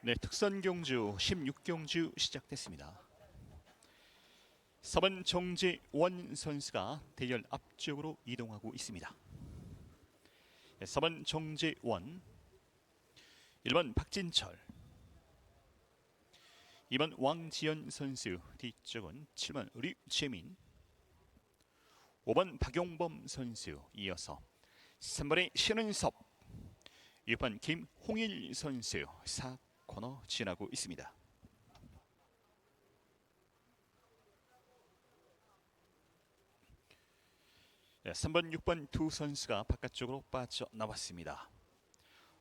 네, 특선 경주 16경주 시작됐습니다. 3번 정재원 선수가 대결 앞쪽으로 이동하고 있습니다. 네, 4번 정재원 1번 박진철 2번 왕지연 선수 뒤쪽은 7번 류채민 5번 박용범 선수 이어서 3번의 신은섭 6번 김홍일 선수 4 코너 지나고 있습니다. 네, 3번, 6번 두 선수가 바깥쪽으로 빠져나왔습니다.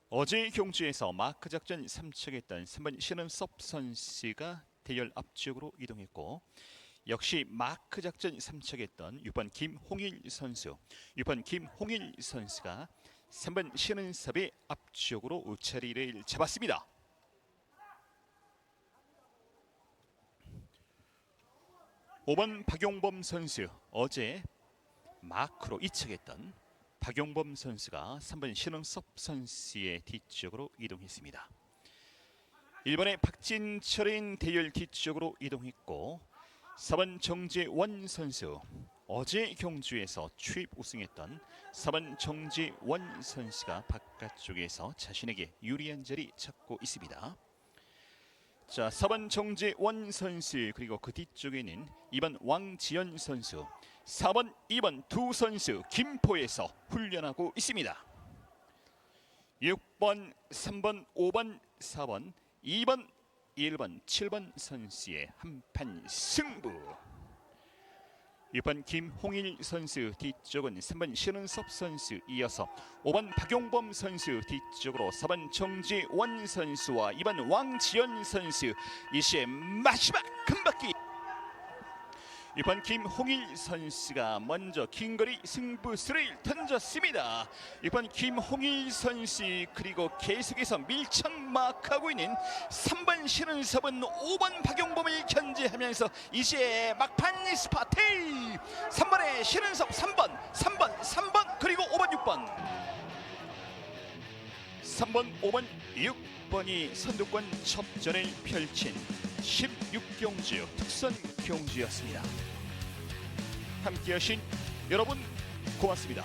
어제 경주에서 마크 작전 3척했던 3번 신은섭 선수가 대열 앞쪽으로 이동했고 역시 마크 작전 3척했던 6번 김홍일 선수 6번 김홍일 선수가 3번 신은섭의 앞쪽으로 자리를 잡았습니다. 오번 박용범 선수 어제 마크로 이착했던 박용범 선수가 3번 신흥섭 선수의 뒤쪽으로 이동했습니다. 1번의 박진철인 대열 뒤쪽으로 이동했고 4번 정재원 선수 어제 경주에서 추입 우승했던 4번 정재원 선수가 바깥쪽에서 자신에게 유리한 자리 찾고 있습니다. 자, 4번 정재원 선수 그리고 그 뒤쪽에는 2번 왕지연 선수 4번, 2번 두 선수 김포에서 훈련하고 있습니다. 6번, 3번, 5번, 4번, 2번, 1번, 7번 선수의 한판 승부. 6번 김홍일 선수 뒤쪽은 3번 신은섭 선수 이어서 5번 박용범 선수 뒤쪽으로 4번 정지원 선수와 2번 왕지연 선수 이 시의 마지막 큰 바퀴 2번 김홍일 선수가 먼저 긴 거리 승부수를 던졌습니다. 6번 김홍일 선수 그리고 계속해서 밀착 마크하고 있는 3번 신은섭은 5번 박용범을 견제하면서 이제 막판 스파트 3번의 신은섭 3번 3번 3번 그리고 5번 6번 3번 5번 6번이 선두권 접전을 펼친 16경주 특선 경주였습니다. 함께하신 여러분 고맙습니다.